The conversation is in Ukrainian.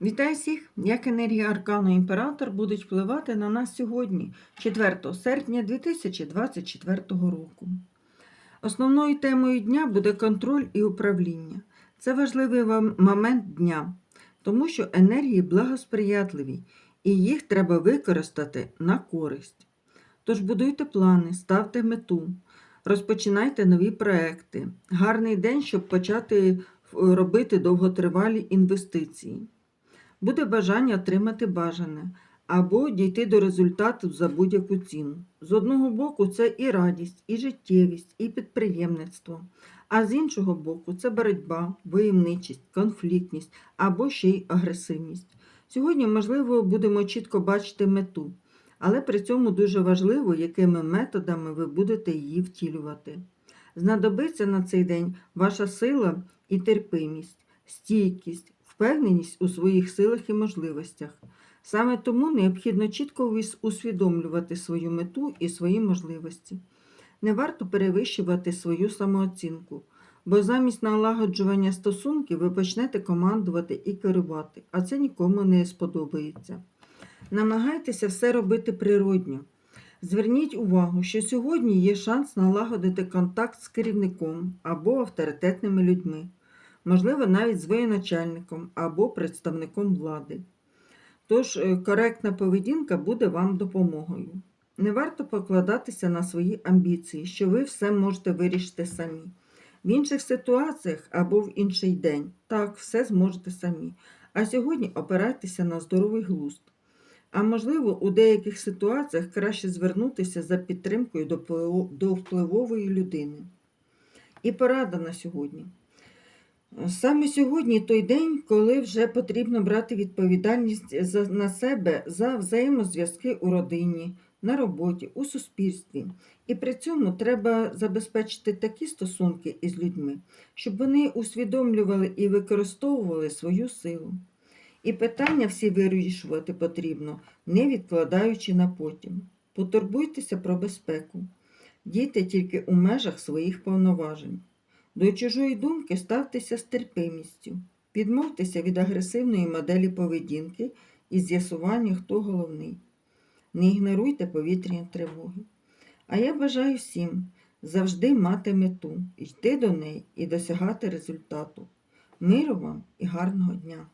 Вітаю всіх! Як енергія Аркану Імператор будуть впливати на нас сьогодні, 4 серпня 2024 року. Основною темою дня буде контроль і управління. Це важливий момент дня, тому що енергії благосприятливі і їх треба використати на користь. Тож будуйте плани, ставте мету, розпочинайте нові проекти. Гарний день, щоб почати е, робити довготривалі інвестиції буде бажання отримати бажане або дійти до результату за будь-яку ціну. З одного боку, це і радість, і життєвість, і підприємництво, а з іншого боку, це боротьба, войовничість, конфліктність або ще й агресивність. Сьогодні, можливо, будемо чітко бачити мету, але при цьому дуже важливо, якими методами ви будете її втілювати. Знадобиться на цей день ваша сила і терпимість, стійкість, впевненість у своїх силах і можливостях. Саме тому необхідно чітко усвідомлювати свою мету і свої можливості. Не варто перевищувати свою самооцінку, бо замість налагоджування стосунків ви почнете командувати і керувати, а це нікому не сподобається. Намагайтеся все робити природньо. Зверніть увагу, що сьогодні є шанс налагодити контакт з керівником або авторитетними людьми можливо, навіть з воєначальником або представником влади. Тож е, коректна поведінка буде вам допомогою. Не варто покладатися на свої амбіції, що ви все можете вирішити самі. В інших ситуаціях або в інший день так, все зможете самі. А сьогодні опирайтеся на здоровий глузд. А можливо, у деяких ситуаціях краще звернутися за підтримкою до впливової людини. І порада на сьогодні. Саме сьогодні той день, коли вже потрібно брати відповідальність за, на себе за взаємозв'язки у родині, на роботі, у суспільстві. І при цьому треба забезпечити такі стосунки із людьми, щоб вони усвідомлювали і використовували свою силу. І питання всі вирішувати потрібно, не відкладаючи на потім. Потурбуйтеся про безпеку. Дійте тільки у межах своїх повноважень. До чужої думки ставтеся з терпимістю, відмовтеся від агресивної моделі поведінки і з'ясування, хто головний. Не ігноруйте повітряні тривоги. А я бажаю всім завжди мати мету, йти до неї і досягати результату. Миру вам і гарного дня!